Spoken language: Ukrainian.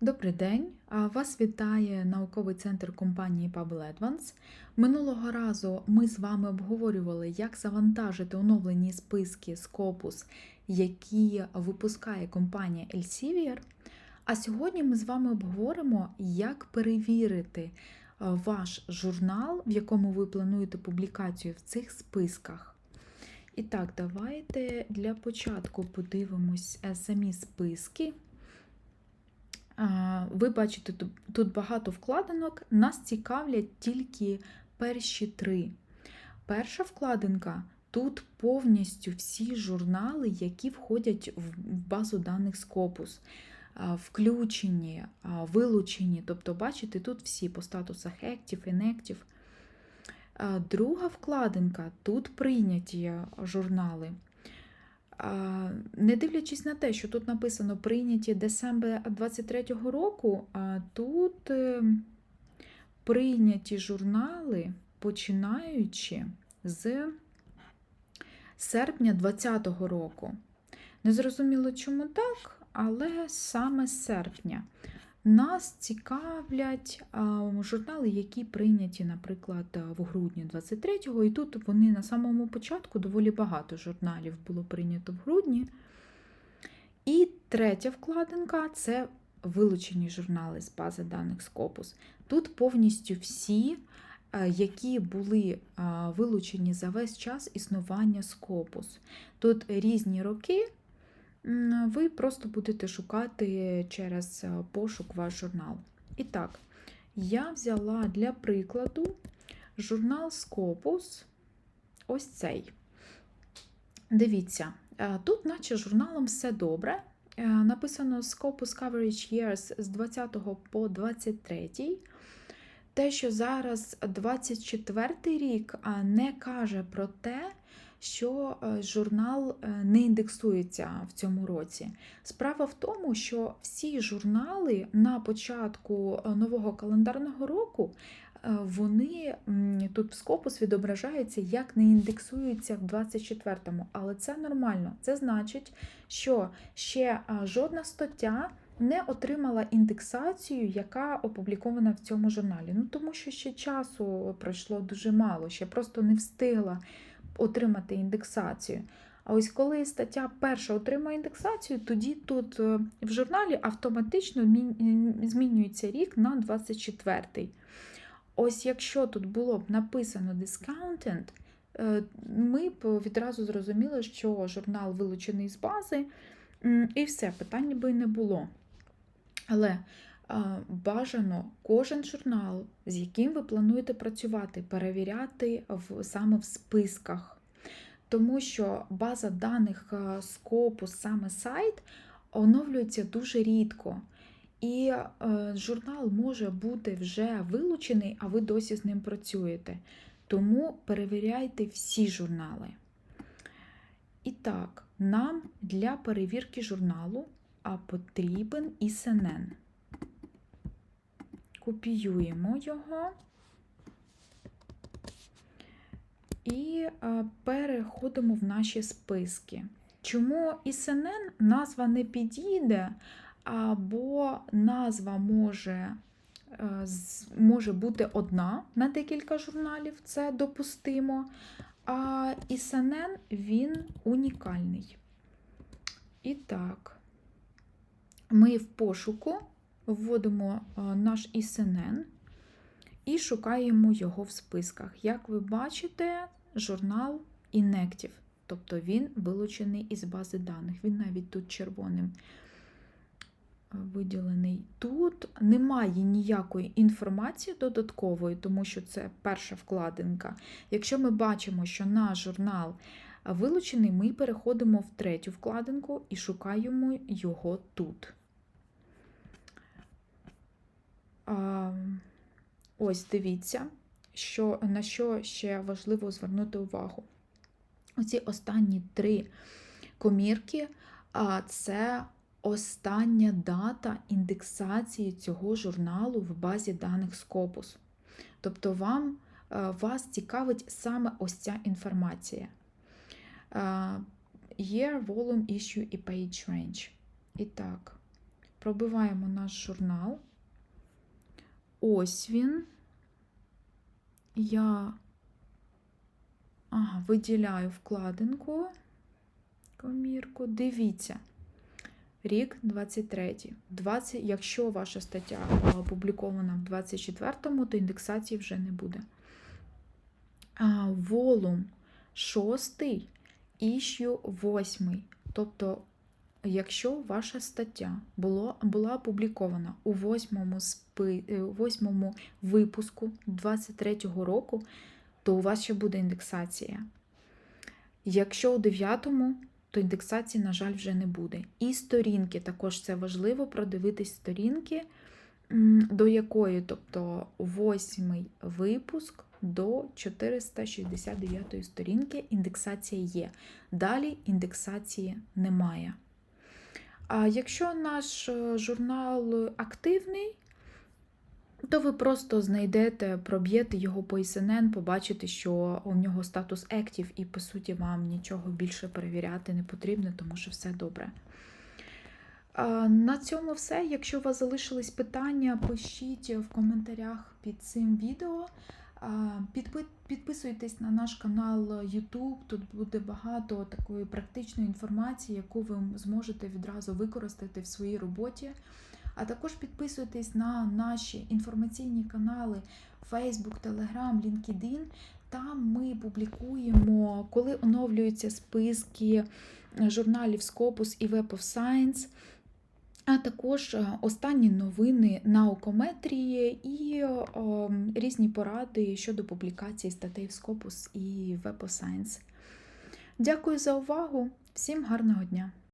Добрий день! Вас вітає науковий центр компанії Pebble Advance. Минулого разу ми з вами обговорювали, як завантажити оновлені списки Scopus, які випускає компанія Elsevier. А сьогодні ми з вами обговоримо, як перевірити ваш журнал, в якому ви плануєте публікацію в цих списках. І так, давайте для початку подивимось самі списки. Ви бачите, тут- багато вкладинок. Нас цікавлять тільки перші три. Перша вкладинка тут повністю всі журнали, які входять в базу даних Scopus. Включені, вилучені. Тобто, бачите, тут всі по статусах Active, Inactive. Друга вкладинка тут прийняті журнали. Не дивлячись на те, що тут написано прийняті Десембр 23-го року, а тут е, прийняті журнали, починаючи з серпня 20-го року. Незрозуміло, чому так, але саме з серпня. Нас цікавлять журнали, які прийняті, наприклад, в грудні 23-го, і тут вони на самому початку доволі багато журналів було прийнято в грудні. І третя вкладинка це вилучені журнали з бази даних Scopus. Тут повністю всі, е, які були вилучені за весь час існування Scopus. Тут різні роки. Ви просто будете шукати через е, пошук ваш журнал. І так, я взяла для прикладу журнал Scopus, ось цей. Дивіться, е, тут, наче журналом все добре. Е, Написано Scopus Coverage Years з 20 по 23. Те, що зараз 24 рік, а не каже про те, що е, журнал е, не індексується в цьому році. Справа в тому, що всі журнали на початку е, нового календарного року вони тут в Scopus відображаються, як не індексуються в 24-му. Але це нормально. Це значить, що ще жодна стаття не отримала індексацію, яка опублікована в цьому журналі. Ну тому що ще часу пройшло дуже мало, ще просто не встигла отримати індексацію. А ось коли стаття перша отримає індексацію, тоді тут е, в журналі автоматично змінюється рік на 24-й. Ось якщо тут було б написано discounted, е, ми б відразу зрозуміли, що журнал вилучений з бази, і все, питання би не було. Але бажано кожен журнал, з яким ви плануєте працювати, перевіряти в, саме в списках. Тому що база даних а, Scopus, саме сайт, оновлюється дуже рідко. І е, журнал може бути вже вилучений, а ви досі з ним працюєте. Тому перевіряйте всі журнали. І так, нам для перевірки журналу потрібен ІСНН. Копіюємо його і е, переходимо в наші списки. Чому ІСНН назва не підійде, або назва може, е, може бути одна на декілька журналів, це допустимо. А ІСНН він унікальний. І так, ми в пошуку вводимо е, наш ІСНН і шукаємо його в списках. Як ви бачите, журнал Inactive, тобто він вилучений із бази даних. Він навіть тут червоним е, виділений. Тут немає ніякої інформації додаткової, тому що це перша вкладинка. Якщо ми бачимо, що наш журнал вилучений, ми переходимо в третю вкладинку і шукаємо його тут. А, Ось дивіться, що, на що ще важливо звернути увагу. Оці останні три комірки це остання дата індексації цього журналу в базі даних Scopus. Тобто вам, е, вас цікавить саме ось ця інформація. Е, Year, volume, issue і page range. І так, пробиваємо наш журнал. Ось він. Я ага, виділяю вкладинку, комірку. Дивіться. Рік 23. 20, якщо ваша стаття опублікована в 24-му, то індексації вже не буде. А, волум 6, іщу 8. Тобто, якщо ваша стаття було, була опублікована у 8 спи, е, у 8 випуску 23-го року, то у вас ще буде індексація. Якщо у 9-му, то індексації, на жаль, вже не буде. І сторінки також це важливо продивитись сторінки, до якої, тобто восьмий випуск до 469 сторінки індексація є. Далі індексації немає. А якщо наш е, журнал активний, то ви просто знайдете, проб'єте його по СНН, побачите, що у нього статус Active, і по суті вам нічого більше перевіряти не потрібно, тому що все добре. На цьому все. Якщо у вас залишились питання, пишіть в коментарях під цим відео. Підписуйтесь на наш канал YouTube. Тут буде багато такої практичної інформації, яку ви зможете відразу використати в своїй роботі. А також підписуйтесь на наші інформаційні канали Facebook, Telegram, LinkedIn. Там ми публікуємо, коли оновлюються списки журналів Scopus і Web of Science, а також е, останні новини наукометрії і о, різні поради щодо публікації статей в Scopus і Web of Science. Дякую за увагу! Всім гарного дня!